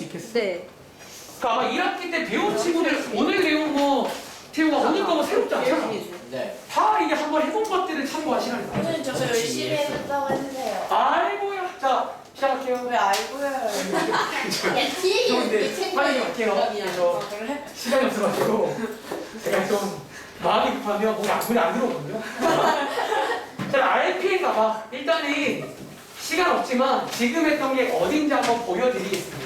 수 있겠어? 네. 그러니까 아마 1학기 때 배운 친구들 오늘 배운 거 태우가 오늘 거뭐 새롭지 않잖아. 네. 다 이게 한번 해본 것들을 참고하시라는 거예요. 오늘 저거 열심히 해줬다고 했는데요. 아이고야. 자, 시작할게요. 왜 알고요? 좋은데 빨리 갈게요. 그래서 그래? 시간이 없어가지고 제가 좀 마음이 급하면 몸이 안, 문이 안 들어오거든요. 자, RP인가 봐. 일단은 시간 없지만 지금 했던 게 어딘지 한번 보여드리겠습니다.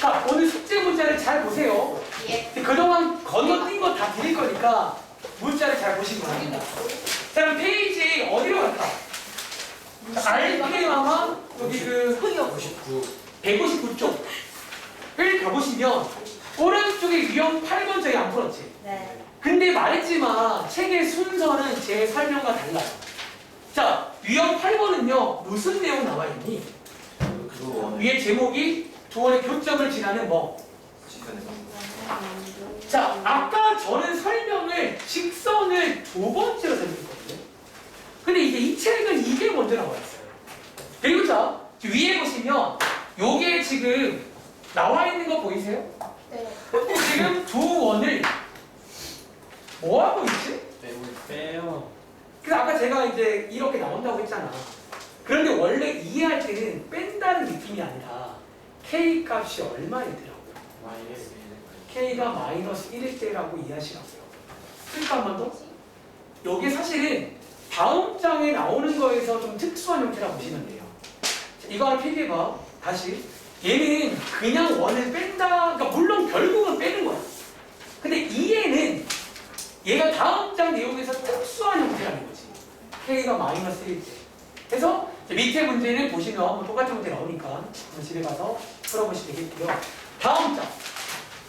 자, 오늘 숙제 문자를 잘 보세요. 예. 그동안 건너뛴 거 다 드릴 거니까 문자를 잘 보시기 바랍니다. 자, 그럼 페이지 어디로 갈까? 자, RPM 아마 여기 그 99. 159쪽 을 가보시면 오른쪽에 위험 8번 저희 안 풀었지? 네. 근데 말했지만 책의 순서는 제 설명과 달라요. 자, 위험 8번은요 무슨 내용 나와 있니? 원해. 위에 제목이 두 원의 교점을 지나는 뭐? 시간에서. 자, 아까 저는 설명을 직선을 두 번째로 설명했거든요. 근데 이제 이 책은 이게 먼저 나와 있어요. 그리고 자, 위에 보시면 요게 지금 나와 있는 거 보이세요? 네. 지금 두 원을 뭐 하고 있지? 빼고. 빼요. 그래서 아까 제가 이제 이렇게 나온다고 했잖아. 그런데 원래 이해할 때는 뺀다는 느낌이 아니라 k 값이 얼마이더라고요. 마이너스 k가 마이너스 1일 때 라고 이해하시라고요. 그러니까 한 번 더. 요게 사실은 다음 장에 나오는 거에서 좀 특수한 형태라고 보시면 돼요. 자, 이거 하나 필기해봐. 다시. 얘는 그냥 원을 뺀다. 그러니까 물론 결국은 빼는 거야. 근데 이해는 얘가 다음 장 내용에서 특수한 형태라는 거지. k가 마이너스 1일 때. 그래서 밑에 문제는 보시면 뭐 똑같은 문제 나오니까 집에 가서 풀어보시면 되겠고요. 다음 장.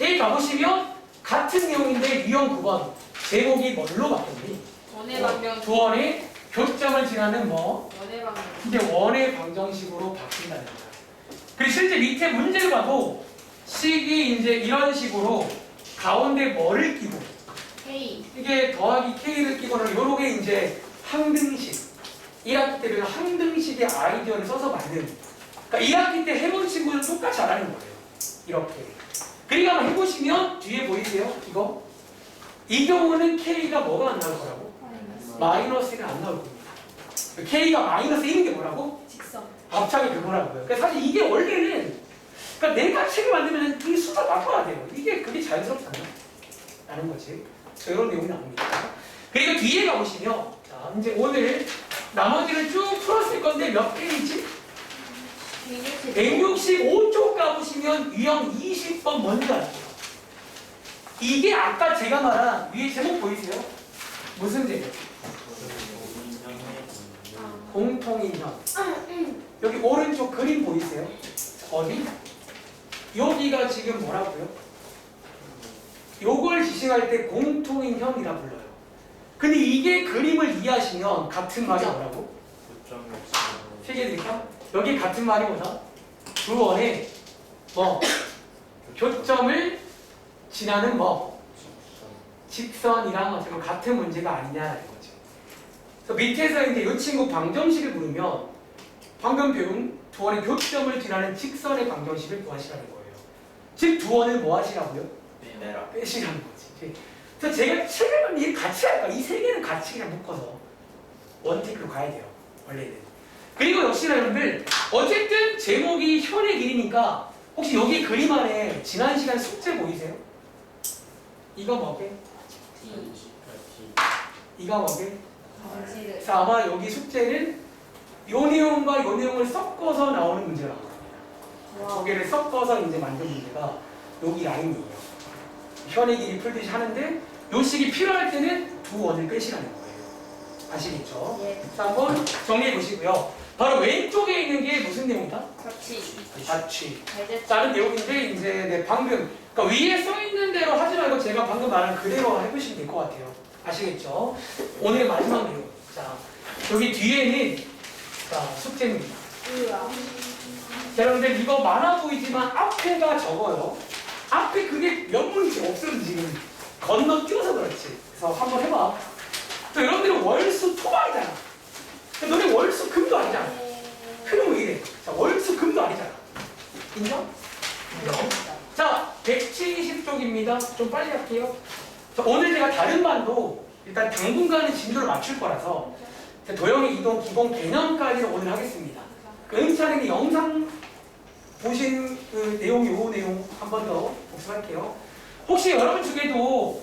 여기 가보시면 같은 내용인데 유형 9번 제목이 뭘로 바뀌었니? 원의 방정. 두 원의 교점을 지나는 뭐 원의 방정. 근데 원의 방정식으로 바뀐다는 거야. 그리고 실제 밑에 문제를 봐도 식이 이제 이런 식으로 가운데 뭐를 끼고 K. 이게 더하기 k를 끼고는 요렇게 이제 항등식 1학기 때는 항등식의 아이디어를 써서 만든 그러니까 1학기 때 해본 친구는 똑같이 안 하는 거예요. 이렇게. 그리고 한번 해보시면 뒤에 보이세요? 이거? 이 경우는 k가 뭐가 안 나올 거라고? 마이너스가 안 나올 겁니다. k가 마이너스 1인 게 뭐라고? 직선. 갑자기 그거라고요. 그러니까 사실 이게 원래는 그러니까 내가 책을 만들면 이 수가 바꿔야 돼요. 이게 그게 자연스럽지 않나? 라는 거지. 그래서 이런 내용이 나옵니다. 그리고 뒤에 가보시면 자, 이제 오늘 나머지를 쭉 풀었을 건데 몇 페이지? 165쪽 가보시면 유형 20번 먼저 할게요. 이게 아까 제가 말한 위에 제목 보이세요? 무슨 제목? 공통인형. 여기 오른쪽 그림 보이세요? 어디? 여기가 지금 뭐라고요? 요걸 지칭할 때 공통인형이라 불러요. 근데 이게 그림을 이해하시면 같은 말이 뭐라고? 세개 드릴까 여기 같은 말이 뭐다? 두 원의 뭐 교점을 지나는 뭐 직선이랑 어쨌든 같은 문제가 아니냐라는 거죠. 그래서 밑에서 이제 이 친구 방정식을 부르면 방금 배운 두 원의 교점을 지나는 직선의 방정식을 구하시라는 거예요. 즉 두 원을 뭐 하시라고요? 빼라. 빼시라는 거지. 그래서 제가 책을 이 같이 할까? 이 세 개는 같이 그냥 묶어서 원테크로 가야 돼요. 원래는. 그리고 역시나 여러분들 어쨌든 제목이 현의 길이니까 혹시 여기 그림 안에 지난 시간 숙제 보이세요? 이거 뭐게? 이거 뭐게? 방지를. 그래서 아마 여기 숙제는 요 내용과 요 내용을 섞어서 나오는 나옵니다. 두 개를 섞어서 이제 만든 문제가 여기 라인이에요. 현의 길이 풀듯이 하는데 요 식이 필요할 때는 두 원을 빼시라는 거예요. 아시겠죠? 예. 자, 한번 정리해 보시고요. 바로 왼쪽에 있는 게 무슨 내용이다? 같이. 자취. 잘됐죠. 다른 내용인데 이제 네, 방금 그러니까 위에 써 있는 대로 하지 말고 제가 방금 말한 그대로 해보시면 될 것 같아요. 아시겠죠? 오늘의 마지막 내용. 자, 여기 뒤에는 자 숙제입니다. 자, 여러분들 이거 많아 보이지만 앞에가 적어요. 앞에 그게 몇 문제 없음 지금 건너뛰어서 그렇지. 그래서 한번 해봐. 또 여러분들은 월수 토박이잖아. 근데 너네 월수 금도 아니잖아. 왜 이래? 자, 월수 금도 아니잖아. 인정? 자, 170쪽입니다. 좀 빨리 할게요. 자, 오늘 제가 다른 반도 일단 당분간은 진도를 맞출 거라서 자, 도형의 이동 기본 개념까지는 오늘 하겠습니다. 그 은차는 영상 보신 그 내용, 요 내용 한 번 더 복습할게요. 혹시 여러분 중에도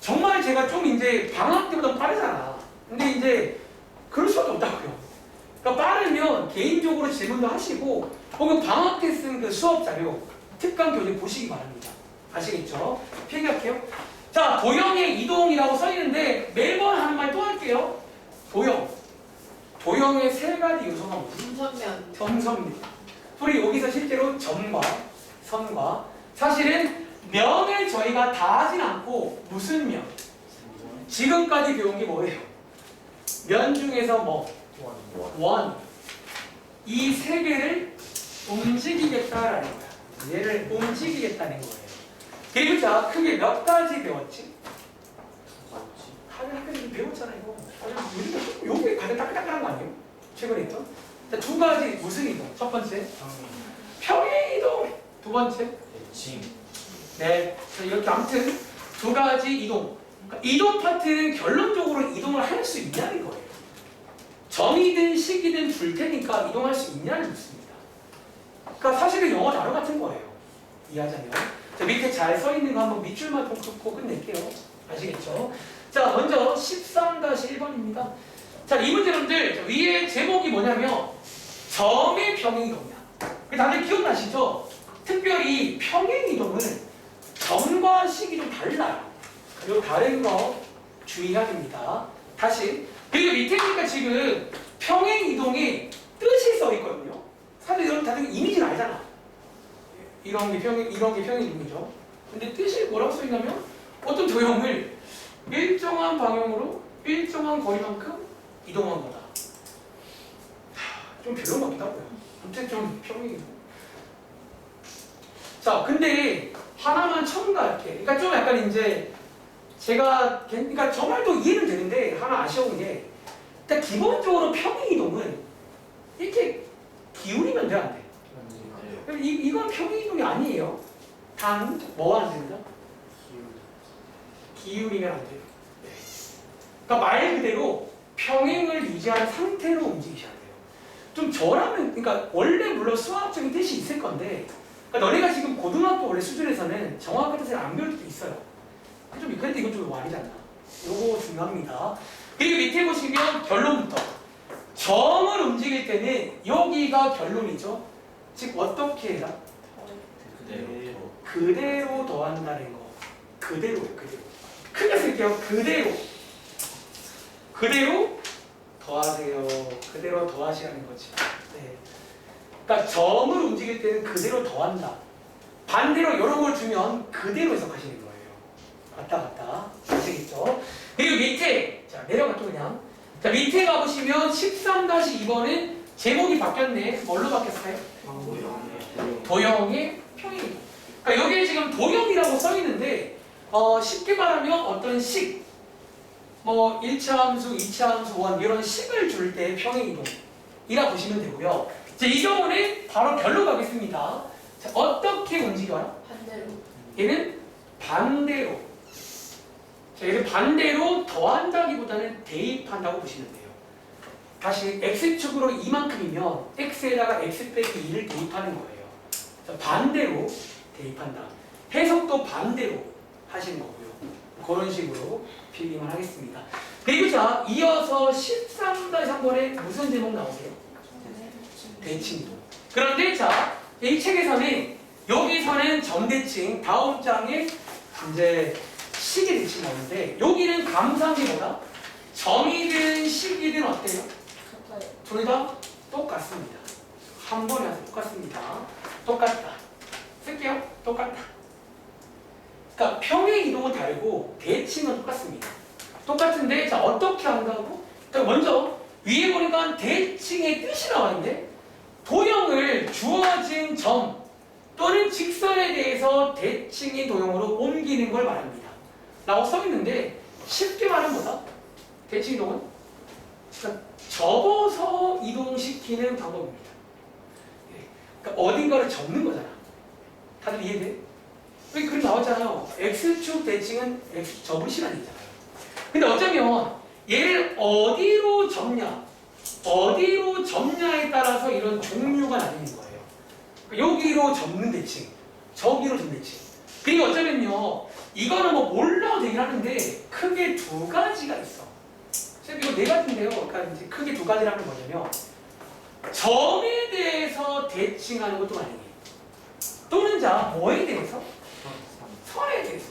정말 제가 좀 이제 방학 때보다 빠르잖아. 근데 이제 그럴 수밖에 없다고요. 그러니까 빠르면 개인적으로 질문도 하시고 혹은 방학 때 쓴 그 수업 자료 특강 교재 보시기 바랍니다. 아시겠죠? 필기할게요. 자, 도형의 이동이라고 써 있는데 매번 하는 말 또 할게요. 도형. 도형의 세 가지 요소가 뭐지? 인천면. 점선입니다. 우리 여기서 실제로 점과 선과 사실은 면을 저희가 다 하진 않고 무슨 면? 지금까지 배운 게 뭐예요? 면 중에서 뭐? 원. 이 세 개를 움직이겠다라는 거야. 얘를 움직이겠다는 거예요. 그리고 자, 크게 몇 가지 배웠지? 하긴 학교에서 배웠잖아, 이거. 요즘 요게 가장 따끈따끈한 거 아니에요? 최근에 했던? 자, 두 가지 무슨 이동? 첫 번째, 평행 이동. 두 번째, 대칭 네. 자, 이렇게 아무튼 두 가지 이동. 그러니까 이동 파트는 결론적으로 이동을 할 수 있냐는 거예요. 점이든 식이든 줄 테니까 이동할 수 있냐를 묻습니다. 그러니까 사실은 영어 단어 같은 거예요. 이해하자면. 자, 밑에 잘 써 있는 거 한번 밑줄만 좀 긋고 끝낼게요. 아시겠죠? 자, 먼저 13-1번입니다. 자, 이 문제분들 자, 위에 제목이 뭐냐면 점의 평행 이동이야. 다들 기억나시죠? 특별히 평행 이동은 점과 식이 좀 달라요. 그리고 다른 거 주의해야 됩니다. 다시. 그리고 밑에 보니까 지금 평행 이동이 뜻이 써 있거든요. 사실 이런 다들 이미지는 알잖아. 이런 게 평행, 이런 게 평행 이동이죠. 근데 뜻이 뭐라고 써 있냐면 어떤 도형을 일정한 방향으로 일정한 거리만큼 이동한 거다. 하, 좀 별로 같기도 하고요. 아무튼 좀 평행 이동. 자, 근데 하나만 첨가할게. 그러니까 좀 약간 이제 제가 걔- 그러니까 저 말도 이해는 되는데 하나 아쉬운 게 일단 기본적으로 평행 이동은 이렇게 기울이면 돼 안 돼? 이 이건 평행 이동이 아니에요. 단뭐안 된다? 기울이면 안 돼요. 네. 그러니까 말 그대로 평행을 유지한 상태로 움직이셔야 돼요. 좀 저라면 그러니까 원래 물론 수학적인 뜻이 있을 건데 그러니까 너네가 지금 고등학교 원래 수준에서는 정확한 뜻을 안 배울 때도 있어요. 좀 그런데 이건 좀 말이잖아. 요거 중요합니다. 그리고 밑에 보시면 결론부터 점을 움직일 때는 여기가 결론이죠. 즉 어떻게 해라? 그대로 그대로 더한다는 거. 그대로요, 그대로. 크게 쓸게요. 그대로. 그대로 더하세요. 그대로 더하시라는 거지. 네. 그러니까 점을 움직일 때는 그대로 더한다. 반대로 이런 걸 주면 그대로 해석하시는 거예요. 왔다 갔다. 아시겠죠? 그리고 밑에, 자, 내려가죠, 그냥. 자, 밑에 가보시면 13-2번은 제목이 바뀌었네. 뭘로 바뀌었어요? 도형의 평행. 그러니까 여기에 지금 도형이라고 써 있는데 어, 쉽게 말하면 어떤 식, 뭐 1차 함수, 2차 함수, 원 이런 식을 줄 때 평행 이동이라 보시면 되고요. 자, 이 경우는 바로 별로 가겠습니다. 자, 어떻게 움직여요? 반대로. 얘는 반대로. 자, 얘는 반대로 더한다기보다는 대입한다고 보시면 돼요. 다시 x축으로 이만큼이면 x에다가 x 빼기 2를 대입하는 거예요. 자, 반대로 대입한다. 해석도 반대로 하시는 거고요. 그런 식으로 필기만 하겠습니다. 그리고 자, 이어서 13-3번에 무슨 제목 나오세요? 대칭도. 그런데 자, 이 책에서는 여기서는 점대칭, 다음 장에 이제 식이 대칭 나오는데 여기는 뭐다? 점이든 식이든 어때요? 둘 다 똑같습니다. 한 번에 와서 똑같습니다. 똑같다. 쓸게요. 똑같다. 그러니까 평행 이동은 다르고 대칭은 똑같습니다. 똑같은데 자 어떻게 한다고? 그러니까 먼저 위에 보니까 대칭의 뜻이 나와 있는데 도형을 주어진 점 또는 직선에 대해서 대칭인 도형으로 옮기는 걸 말합니다. 라고 써 있는데 쉽게 말하면 뭐다? 대칭 이동은 그러니까 접어서 이동시키는 방법입니다. 예. 그러니까 어딘가를 접는 거잖아. 다들 이해돼? 여기 그림 나왔잖아요. x축 대칭은 x 접은 시간이잖아요. 근데 어쩌면 얘를 어디로 접냐, 어디로 접냐에 따라서 이런 종류가 나뉘는 거예요. 여기로 접는 대칭, 저기로 접는 대칭. 그리고 어쩌면요, 이거는 뭐 몰라도 되긴 하는데 크게 두 가지가 있어. 쌤 이거 네 가지인데요. 그러니까 이제 크게 두 가지라는 뭐냐면 점에 대해서 대칭하는 것도 아니에요. 또는 자 뭐에 대해서? 선에 대해서.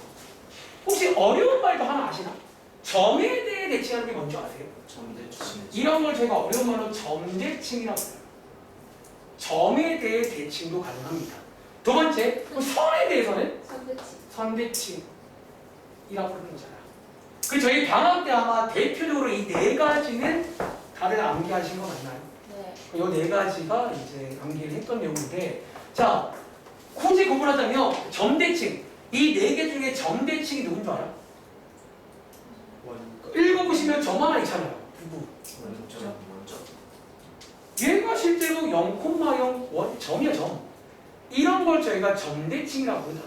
혹시 어려운 말도 하나 아시나? 점에 대해 대칭하는 게 뭔지 아세요? 점대칭. 이런 걸 저희가 어려운 말로 점대칭이라고 해요. 점에 대해 대칭도 가능합니다. 두 번째, 그럼 선에 대해서는 선배치. 선대칭이라고 부르는 거잖아요. 그 저희 방학 때 아마 대표적으로 이 네 가지는 다들 암기하신 거 맞나요? 네. 이 네 가지가 이제 암기를 했던 내용인데, 자, 굳이 구분하자면 점대칭 이 네 개 중에 점대칭이 누군 줄 알아? 읽어보시면 점 하나 있잖아요. 누구? 원점 원점. 얘가 실제로 0,0 원, 점이야 점. 이런 걸 저희가 점대칭이라고 부르죠.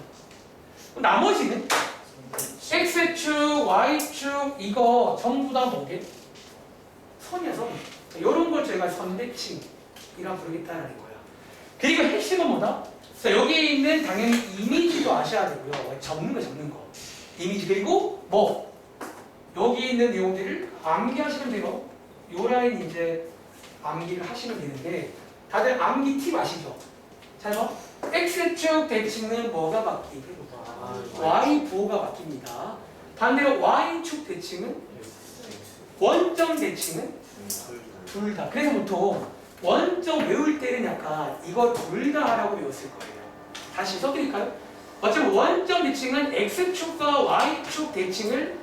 나머지는 x축, y축 이거 전부 다 뭐게? 선이야 선. 이런 걸 저희가 선대칭이라고 부르겠다는 거야. 그리고 핵심은 뭐다? 자, 여기 있는 당연히 이미지도 아셔야 되고요. 접는 거 접는 거. 이미지 그리고 뭐 여기 있는 내용들을 암기하시면 돼요. 요 라인 이제 암기를 하시면 되는데 다들 암기 팁 아시죠? 잘 봐. X축 대칭은 뭐가 바뀌고 y 부호가 바뀝니다. 반대로 y축 대칭은 원점 대칭은 둘 다. 그래서 보통 원점 외울 때는 약간 이거 둘 다 하라고 외웠을 거예요. 다시 써드릴까요? 어차피 원점 대칭은 x축과 y축 대칭을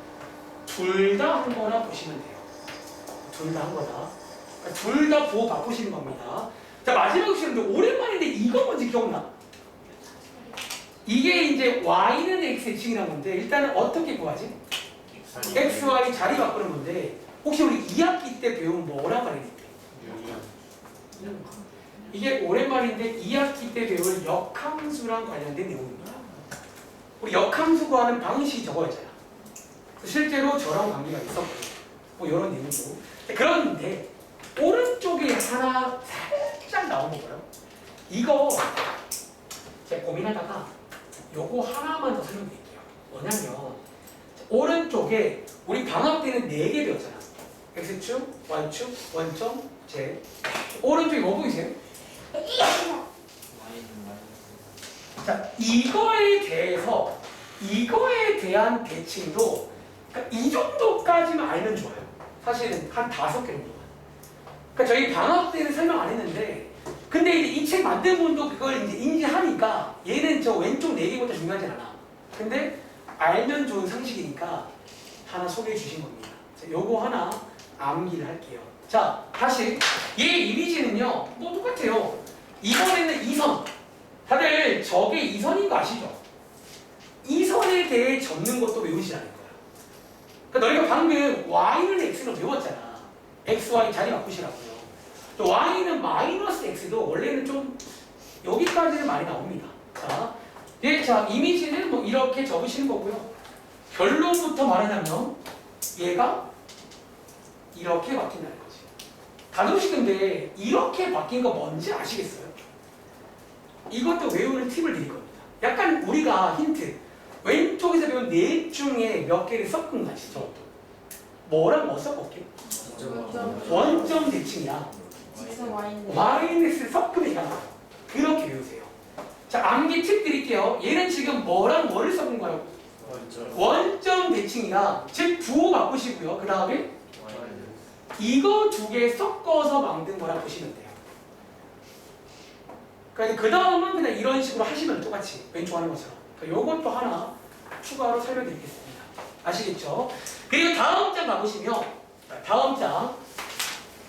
둘 다 한 거나 보시면 돼요. 둘 다 한 거다. 둘 다 부호 바꾸시는 겁니다. 자 마지막 시험인데 오랜만인데 이거 뭔지 기억나? 이게 이제 y는 x 대칭이라는 건데 일단은 어떻게 구하지? x, y 자리 바꾸는 건데 혹시 우리 2학기 때 배운 뭐라고 그랬는데? 이게 오랜만인데 2학기 때 배울 역함수랑 관련된 내용입니다. 우리 역함수 구하는 방식이 저거였잖아. 실제로 저랑 관계가 있었고 뭐 이런 내용도 그런데 오른쪽에 하나 살짝 나오는 거예요. 이거 제가 고민하다가 요거 하나만 더 설명드릴게요. 뭐냐면 오른쪽에 우리 방학 때는 4개 배웠잖아. X축, Y축, 원점, Z. 오른쪽에 뭐 보이세요? 자, 이거에 대해서 이거에 대한 대칭도 그러니까 이 정도까지만 알면 좋아요. 사실은 한 다섯 개 정도만. 그러니까 저희 방학 때는 설명 안 했는데 근데 이제 이 책 만든 분도 그걸 이제 인지하니까 얘는 저 왼쪽 네 개보다 중요하지 않아. 근데 알면 좋은 상식이니까 하나 소개해 주신 겁니다. 자, 요거 하나 암기를 할게요. 자, 다시 얘 이미지는요. 뭐 똑같아요. 이번에는 이선. 다들 저게 이선인 거 아시죠? 이선에 대해 적는 것도 외우시라는 거야. 그러니까 너희가 방금 y는 x는 외웠잖아. X, y 자리 바꾸시라고요. 또 y는 마이너스 x도 원래는 좀 여기까지는 많이 나옵니다. 자, 예, 자 이미지는 뭐 이렇게 적으시는 거고요. 결론부터 말하자면 얘가 이렇게 바뀐다는 거지. 가끔씩 근데 이렇게 바뀐 거 뭔지 아시겠어요? 이것도 외우는 팁을 드릴 겁니다. 약간 우리가 힌트 왼쪽에서 배운 넷 중에 몇 개를 섞은 거지 저것도. 뭐랑 뭐 섞었게? 원점 대칭이야. 마이너스 나와요. 그렇게 외우세요. 자, 암기 팁 드릴게요. 얘는 지금 뭐랑 뭐를 섞은 거예요? 원점 대칭이라 즉 부호 바꾸시고요. 그 다음에 이거 두 개 섞어서 만든 거라 보시면 돼요. 그러니까 그 다음은 그냥 이런 식으로 하시면 똑같이 왼쪽 하는 것처럼. 그러니까 요것도 하나 추가로 설명드리겠습니다. 아시겠죠? 그리고 다음 장 가보시면 다음 장.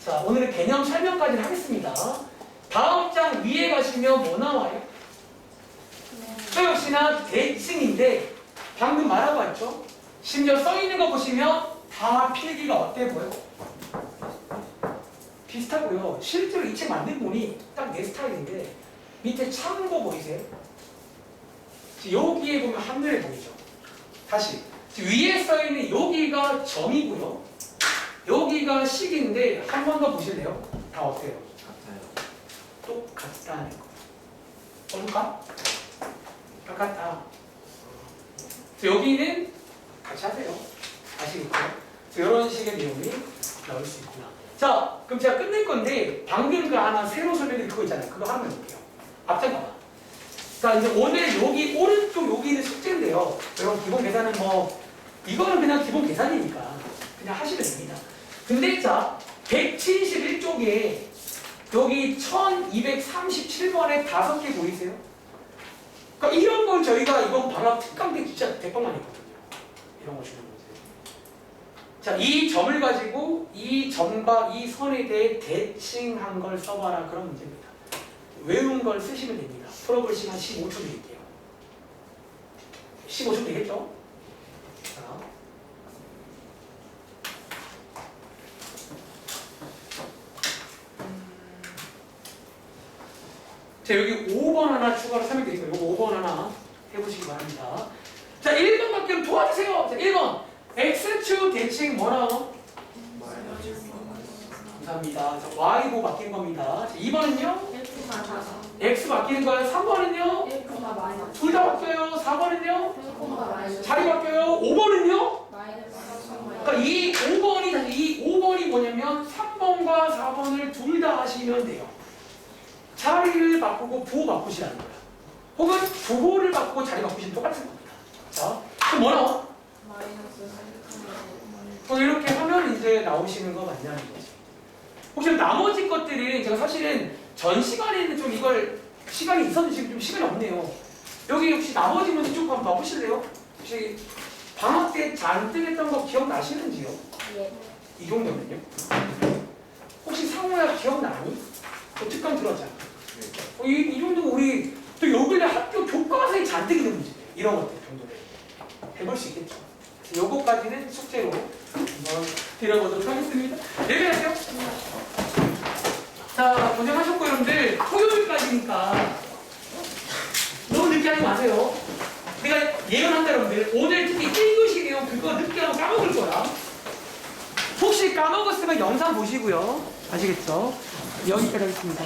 자, 오늘은 개념 설명까지 하겠습니다. 다음 장 위에 가시면 뭐 나와요? 또 역시나 대칭인데 방금 말하고 왔죠? 심지어 써 있는 거 보시면 다 필기가 어때 보여? 비슷하고요. 실제로 이 책 만든 분이 딱 내 스타일인데 밑에 참고 보이세요? 여기에 보면 한눈에 보이죠. 다시 위에 써 있는 여기가 점이고요. 여기가 식인데 한 번 더 보실래요? 다 어때요? 같아요. 똑같다는 거. 어떨까? 똑같다. 그래서 여기는 같이 하세요. 아시겠죠? 그래서 이런 식의 내용이 나올 수 있구나. 자, 그럼 제가 끝낼 건데 방금 그 하나 새로 설명드린 그거 있잖아요. 그거 하나 해볼게요. 앞장 봐봐. 자, 이제 오늘 여기 오른쪽 여기는 숙제인데요. 여러분 기본 계산은 뭐 이거는 그냥 기본 계산이니까 그냥 하시면 됩니다. 근데 자, 171쪽에 여기 1237번에 다섯 개 보이세요? 그러니까 이런 걸 저희가 이번 방학 특강 때 진짜 대박만 했거든요. 이런 거 주는 거죠. 자, 이 점을 가지고 이 점과 이 선에 대해 대칭한 걸 써봐라 그런 문제입니다. 외운 걸 쓰시면 됩니다. 풀어볼 시간 15초 드릴게요. 15초 되겠죠? 자 여기 5번 하나 추가로 설명 드릴게요. 이거 5번 하나 해보시기 바랍니다. 자 1번 밖에 도와주세요. 자 1번 X축 대칭 뭐라고? 감사합니다. 자 Y로 바뀐 겁니다. 자 2번은요? 1코마 4 X 바뀌는 거예요. 3번은요? 1코마 마이너스 둘 다 바뀌어요. 4번은요? 1코마 마이너스 자리 바뀌어요. 5번은요? 마이너스 그러니까 이 5번이 다시 이 5번이 뭐냐면 3번과 4번을 둘 다 하시면 돼요. 자리를 바꾸고 부호 바꾸시라는 거야. 혹은 부호를 바꾸고 자리 바꾸시면 똑같은 겁니다. 자, 그럼 뭐 나와? 3코마 어, 이렇게 하면 이제 나오시는 거 맞냐는 거지. 혹시 나머지 것들은 제가 사실은 전 시간에는 좀 이걸 시간이 있었는데 지금 좀 시간이 없네요. 여기 혹시 나머지 문제 쭉 한번 봐보실래요? 혹시 방학 때 잔뜩 했던 거 기억나시는지요? 예이 정도면요? 혹시 상호야 기억나니? 그 특강 들었잖아. 어, 이, 이 정도 우리 또 여기는 학교 교과서에 잔뜩 있는 문제 이런 것들 정도는 해볼 수 있겠죠. 요거까지는 숙제로 한번 드려보도록 하겠습니다. 내려가세요. 자, 고생하셨고 여러분들 토요일까지니까 너무 늦게 하지 마세요. 내가 예언한다 여러분들 오늘 특히 1교시 내용 그거 늦게 하면 까먹을 거야. 혹시 까먹었으면 영상 보시고요. 아시겠죠? 여기까지 하겠습니다.